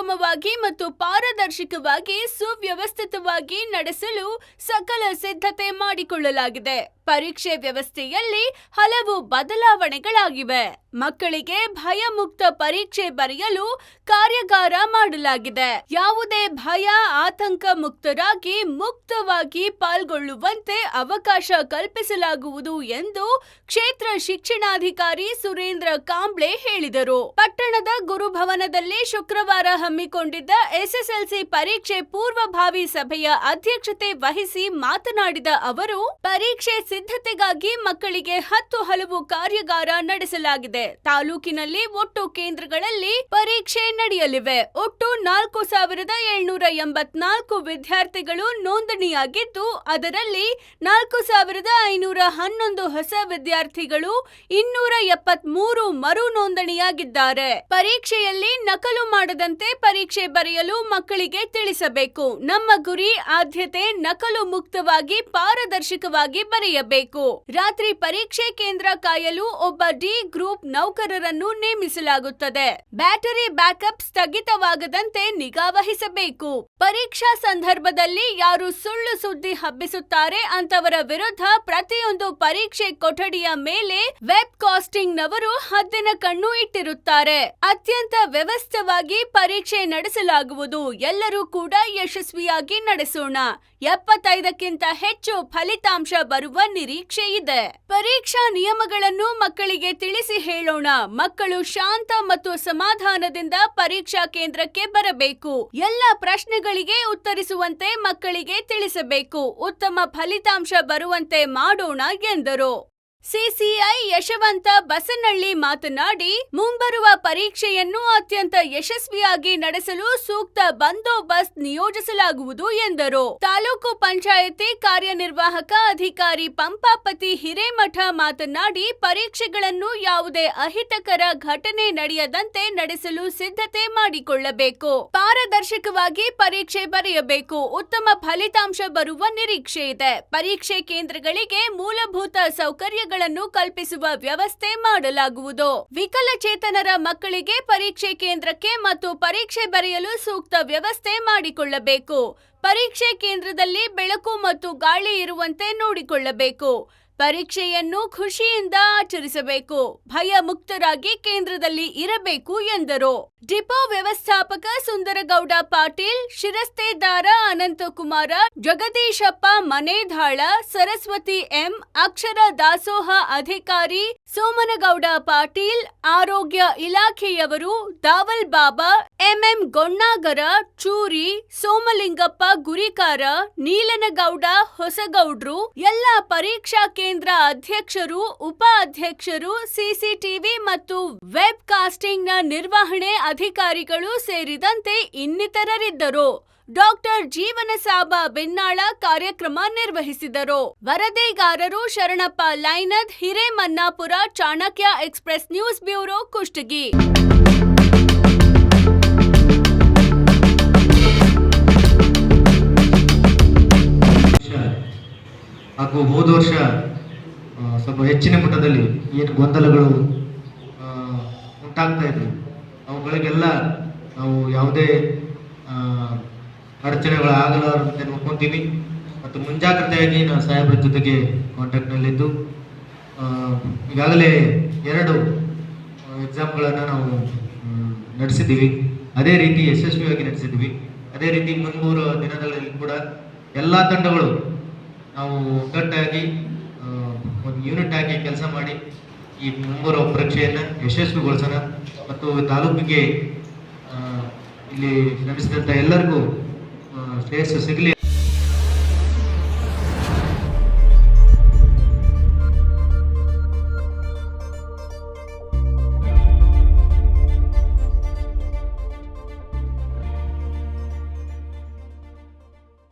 ಸುಗಮವಾಗಿ ಮತ್ತು ಪಾರದರ್ಶಕವಾಗಿ ಸುವ್ಯವಸ್ಥಿತವಾಗಿ ನಡೆಸಲು ಸಕಲ ಸಿದ್ಧತೆ ಮಾಡಿಕೊಳ್ಳಲಾಗಿದೆ. ಪರೀಕ್ಷೆ ವ್ಯವಸ್ಥೆಯಲ್ಲಿ ಹಲವು ಬದಲಾವಣೆಗಳಾಗಿವೆ. ಮಕ್ಕಳಿಗೆ ಭಯಮುಕ್ತ ಪರೀಕ್ಷೆ ಬರೆಯಲು ಕಾರ್ಯಾಗಾರ ಮಾಡಲಾಗಿದೆ. ಯಾವುದೇ ಭಯ, ಆತಂಕ ಮುಕ್ತರಾಗಿ ಮುಕ್ತವಾಗಿ ಪಾಲ್ಗೊಳ್ಳುವಂತೆ ಅವಕಾಶ ಕಲ್ಪಿಸಲಾಗುವುದು ಎಂದು ಕ್ಷೇತ್ರ ಶಿಕ್ಷಣಾಧಿಕಾರಿ ಸುರೇಂದ್ರ ಕಾಂಬ್ಳೆ ಹೇಳಿದರು. ಪಟ್ಟಣದ ಗುರುಭವನದಲ್ಲಿ ಶುಕ್ರವಾರ ಹಮ್ಮಿಕೊಂಡಿದ್ದ ಎಸ್ಎಸ್ಎಲ್ಸಿ ಪರೀಕ್ಷೆ ಪೂರ್ವಭಾವಿ ಸಭೆಯ ಅಧ್ಯಕ್ಷತೆ ವಹಿಸಿ ಮಾತನಾಡಿದ ಅವರು, ಪರೀಕ್ಷೆ ಸಿದ್ಧತೆಗಾಗಿ ಮಕ್ಕಳಿಗೆ ಹತ್ತು ಹಲವು ಕಾರ್ಯಾಗಾರ ನಡೆಸಲಾಗಿದೆ. ತಾಲೂಕಿನಲ್ಲಿ ಒಟ್ಟು ಕೇಂದ್ರಗಳಲ್ಲಿ ಪರೀಕ್ಷೆ ನಡೆಯಲಿವೆ. ಒಟ್ಟು ನಾಲ್ಕು ಸಾವಿರದ ಏಳ್ನೂರ ಎಂಬತ್ನಾಲ್ಕು ವಿದ್ಯಾರ್ಥಿಗಳು ನೋಂದಣಿಯಾಗಿದ್ದು, ಅದರಲ್ಲಿ ನಾಲ್ಕು ಸಾವಿರದ ಐನೂರ ಹನ್ನೊಂದು ಹೊಸ ವಿದ್ಯಾರ್ಥಿಗಳು ಇನ್ನೂರ ಎಪ್ಪತ್ಮೂರು ಮರು ನೋಂದಣಿಯಾಗಿದ್ದಾರೆ. ಪರೀಕ್ಷೆಯಲ್ಲಿ ನಕಲು ಮಾಡದಂತೆ ಪರೀಕ್ಷೆ ಬರೆಯಲು ಮಕ್ಕಳಿಗೆ ತಿಳಿಸಬೇಕು. ನಮ್ಮ ಗುರಿ ಆದ್ಯತೆ ನಕಲು ಮುಕ್ತವಾಗಿ ಪಾರದರ್ಶಕವಾಗಿ ಬರೆಯಬೇಕು. ರಾತ್ರಿ ಪರೀಕ್ಷೆ ಕೇಂದ್ರ ಕಾಯಲು ಒಬ್ಬ ಡಿ ಗ್ರೂಪ್ ನೌಕರರನ್ನು ನೇಮಿಸಲಾಗುತ್ತದೆ. ಬ್ಯಾಟರಿ ಬ್ಯಾಕಪ್ ಸ್ಥಗಿತವಾಗದಂತೆ ನಿಗಾ ವಹಿಸಬೇಕು. ಪರೀಕ್ಷಾ ಸಂದರ್ಭದಲ್ಲಿ ಯಾರು ಸುಳ್ಳು ಸುದ್ದಿ ಹಬ್ಬಿಸುತ್ತಾರೆ ಅಂತವರ ವಿರುದ್ಧ ಪ್ರತಿಯೊಂದು ಪರೀಕ್ಷೆ ಕೊಠಡಿಯ ಮೇಲೆ ವೆಬ್ ಕಾಸ್ಟಿಂಗ್ ನವರು ಹದ್ದಿನ ಕಣ್ಣು ಇಟ್ಟಿರುತ್ತಾರೆ. ಅತ್ಯಂತ ವ್ಯವಸ್ಥವಾಗಿ ಪರೀಕ್ಷೆ ನಡೆಸಲಾಗುವುದು. ಎಲ್ಲರೂ ಕೂಡ ಯಶಸ್ವಿಯಾಗಿ ನಡೆಸೋಣ. ಎಪ್ಪತ್ತೈದಕ್ಕಿಂತ ಹೆಚ್ಚು ಫಲಿತಾಂಶ ಬರುವ ನಿರೀಕ್ಷೆ ಇದೆ. ಪರೀಕ್ಷಾ ನಿಯಮಗಳನ್ನು ಮಕ್ಕಳಿಗೆ ತಿಳಿಸಿ ಹೇಳೋಣ. ಮಕ್ಕಳು ಶಾಂತ ಮತ್ತು ಸಮಾಧಾನದಿಂದ ಪರೀಕ್ಷಾ ಕೇಂದ್ರಕ್ಕೆ ಬರಬೇಕು. ಎಲ್ಲ ಪ್ರಶ್ನೆಗಳಿಗೆ ಉತ್ತರಿಸುವಂತೆ ಮಕ್ಕಳಿಗೆ ತಿಳಿಸಬೇಕು. ಉತ್ತಮ ಫಲಿತಾಂಶ ಬರುವಂತೆ ಮಾಡೋಣ ಎಂದರು. ಸಿಸಿಐ ಯಶವಂತ ಬಸನಳ್ಳಿ ಮಾತನಾಡಿ, ಮುಂಬರುವ ಪರೀಕ್ಷೆಯನ್ನು ಅತ್ಯಂತ ಯಶಸ್ವಿಯಾಗಿ ನಡೆಸಲು ಸೂಕ್ತ ಬಂದೋಬಸ್ತ್ ನಿಯೋಜಿಸಲಾಗುವುದು ಎಂದರು. ತಾಲೂಕು ಪಂಚಾಯತಿ ಕಾರ್ಯನಿರ್ವಾಹಕ ಅಧಿಕಾರಿ ಪಂಪಾಪತಿ ಹಿರೇಮಠ ಮಾತನಾಡಿ, ಪರೀಕ್ಷೆಗಳನ್ನು ಯಾವುದೇ ಅಹಿತಕರ ಘಟನೆ ನಡೆಯದಂತೆ ನಡೆಸಲು ಸಿದ್ಧತೆ ಮಾಡಿಕೊಳ್ಳಬೇಕು. ಪಾರದರ್ಶಕವಾಗಿ ಪರೀಕ್ಷೆ ಬರೆಯಬೇಕು. ಉತ್ತಮ ಫಲಿತಾಂಶ ಬರುವ ನಿರೀಕ್ಷೆ ಇದೆ. ಪರೀಕ್ಷೆ ಕೇಂದ್ರಗಳಿಗೆ ಮೂಲಭೂತ ಸೌಕರ್ಯಗಳನ್ನು ಕಲ್ಪಿಸುವ ವ್ಯವಸ್ಥೆ ಮಾಡಲಾಗುವುದು. ವಿಕಲಚೇತನರ ಮಕ್ಕಳಿಗೆ ಪರೀಕ್ಷೆ ಕೇಂದ್ರಕ್ಕೆ ಮತ್ತು ಪರೀಕ್ಷೆ ಬರೆಯಲು ಸೂಕ್ತ ವ್ಯವಸ್ಥೆ ಮಾಡಿಕೊಳ್ಳಬೇಕು. ಪರೀಕ್ಷೆ ಕೇಂದ್ರದಲ್ಲಿ ಬೆಳಕು ಮತ್ತು ಗಾಳಿ ಇರುವಂತೆ ನೋಡಿಕೊಳ್ಳಬೇಕು. ಪರೀಕ್ಷೆಯನ್ನು ಖುಷಿಯಿಂದ ಆಚರಿಸಬೇಕು, ಭಯ ಮುಕ್ತರಾಗಿ ಕೇಂದ್ರದಲ್ಲಿ ಇರಬೇಕು ಎಂದರು. ಡಿಪೋ ವ್ಯವಸ್ಥಾಪಕ ಸುಂದರಗೌಡ ಪಾಟೀಲ್, ಶಿರಸ್ತೇದಾರ ಅನಂತಕುಮಾರ, ಜಗದೀಶಪ್ಪ ಮನೆಧಾಳ, ಸರಸ್ವತಿ ಎಂ, ಅಕ್ಷರ ದಾಸೋಹ ಅಧಿಕಾರಿ ಸೋಮನಗೌಡ ಪಾಟೀಲ್, ಆರೋಗ್ಯ ಇಲಾಖೆಯವರು ದಾವಲ್ ಬಾಬಾ, ಎಂಎಂ ಗೊಣ್ಣಾಗರ, ಚೂರಿ, ಸೋಮಲಿಂಗಪ್ಪ ಗುರಿಕಾರ, ನೀಲನಗೌಡ ಹೊಸಗೌಡ್ರು, ಎಲ್ಲ ಪರೀಕ್ಷಾ ಕೇಂದ್ರ ಅಧ್ಯಕ್ಷರು, ಉಪ ಅಧ್ಯಕ್ಷರು, ಸಿಸಿಟಿವಿ ಮತ್ತು ವೆಬ್ ಕಾಸ್ಟಿಂಗ್ನ ನಿರ್ವಹಣೆ ಅಧಿಕಾರಿಗಳು ಸೇರಿದಂತೆ ಇನ್ನಿತರರಿದ್ದರು. ಡಾಕ್ಟರ್ ಜೀವನ ಸಾಬ ಬೆನ್ನಾಳ ಕಾರ್ಯಕ್ರಮ ನಿರ್ವಹಿಸಿದರು. ವರದಿಗಾರರು Sharanappa Lainad, Hiremannapura, Chanakya express news bureau, Kushtagi. ಹಾಗೂ ಹೋದ ವರ್ಷ ಸ್ವಲ್ಪ ಹೆಚ್ಚಿನ ಮಟ್ಟದಲ್ಲಿ ಏನು ಗೊಂದಲಗಳು ಉಂಟಾಗ್ತಾ ಇದ್ವು ಅವುಗಳಿಗೆಲ್ಲ ನಾವು ಯಾವುದೇ ಅಡಚಣೆಗಳು ಆಗಲಾರದಂತೆ ನೋಡ್ಕೊಂತೀವಿ ಮತ್ತು ಮುಂಜಾಗ್ರತೆಯಾಗಿ ನಾವು ಸಾಹೇಬರ ಜೊತೆಗೆ ಕಾಂಟ್ಯಾಕ್ಟ್ನಲ್ಲಿದ್ದು ಈಗಾಗಲೇ ಎರಡು ಎಕ್ಸಾಮ್ಗಳನ್ನು ನಾವು ನಡೆಸಿದ್ದೀವಿ. ಅದೇ ರೀತಿ ಯಶಸ್ವಿಯಾಗಿ ನಡೆಸಿದ್ದೀವಿ. ಅದೇ ರೀತಿ ಮುಂಬರುವ ದಿನಗಳಲ್ಲಿ ಕೂಡ ಎಲ್ಲ ತಂಡಗಳು ನಾವು ಒಗ್ಗಟ್ಟಾಗಿ ಒಂದು ಯೂನಿಟ್ ಆಗಿ ಕೆಲಸ ಮಾಡಿ ಈ ಮುಂಬರುವ ಪರೀಕ್ಷೆಯನ್ನು ಯಶಸ್ವಿಗೊಳಿಸೋಣ. ಮತ್ತು ತಾಲೂಕಿಗೆ ಇಲ್ಲಿ ಶ್ರಮಿಸಿದಂಥ ಎಲ್ಲರಿಗೂ ಶ್ರೇಯಸ್ಸು ಸಿಗಲಿ.